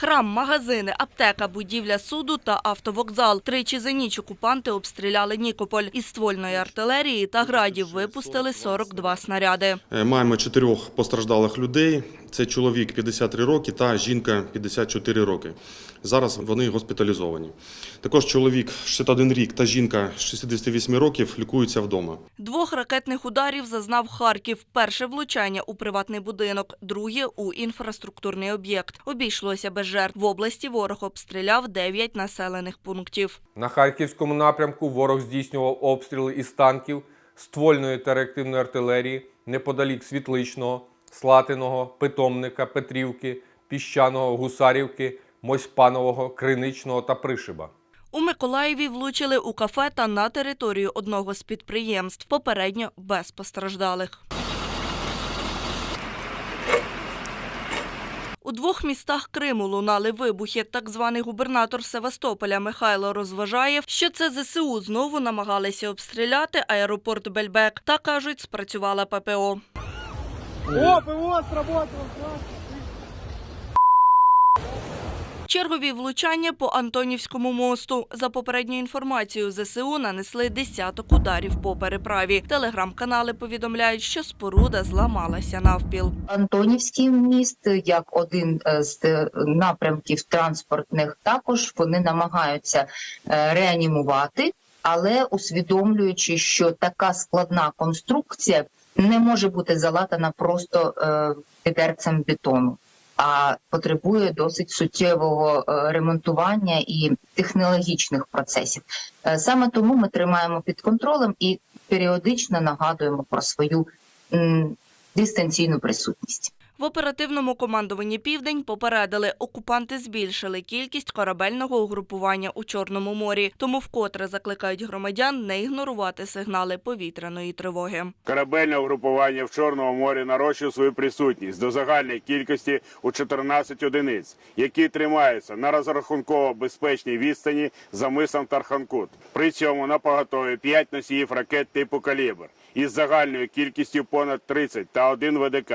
Храм, магазини, аптека, будівля суду та автовокзал. Тричі за ніч окупанти обстріляли Нікополь. Із ствольної артилерії та градів випустили 42 снаряди. Е, Маємо чотирьох постраждалих людей. Це чоловік 53 роки та жінка 54 роки. Зараз вони госпіталізовані. Також чоловік 61 рік та жінка 68 років лікуються вдома. Двох ракетних ударів зазнав Харків. Перше влучання у приватний будинок, друге – у інфраструктурний об'єкт. Обійшлося без жертв. В області ворог обстріляв 9 населених пунктів. На харківському напрямку ворог здійснював обстріли із танків, ствольної та реактивної артилерії неподалік Світличного, Слатиного, Питомника, Петрівки, Піщаного, Гусарівки, Мосьпанового, Криничного та Пришиба. Миколаєві влучили у кафе та на територію одного з підприємств. Попередньо без постраждалих. У двох містах Криму лунали вибухи. Так званий губернатор Севастополя Михайло розважає, що це ЗСУ знову намагалися обстріляти аеропорт Бельбек. Та кажуть, спрацювала ППО. О, ПВО сработало. Чергові влучання по Антонівському мосту. За попередньою інформацією, ЗСУ нанесли десяток ударів по переправі. Телеграм-канали повідомляють, що споруда зламалася навпіл. Антонівський міст як один е, з е, напрямків транспортних, також вони намагаються е, реанімувати, але усвідомлюючи, що така складна конструкція не може бути залатана просто відерцем бетону. А потребує досить суттєвого е, ремонтування і технологічних процесів. Е, Саме тому ми тримаємо під контролем і періодично нагадуємо про свою дистанційну присутність. В оперативному командуванні Південь попередили, окупанти збільшили кількість корабельного угрупування у Чорному морі, тому вкотре закликають громадян не ігнорувати сигнали повітряної тривоги. Корабельне угрупування в Чорному морі нарощує свою присутність до загальної кількості у 14 одиниць, які тримаються на розрахунково безпечній відстані за мисом Тарханкут. При цьому на поготові 5 носіїв ракет типу «Калібр» із загальною кількістю понад 30 та один ВДК.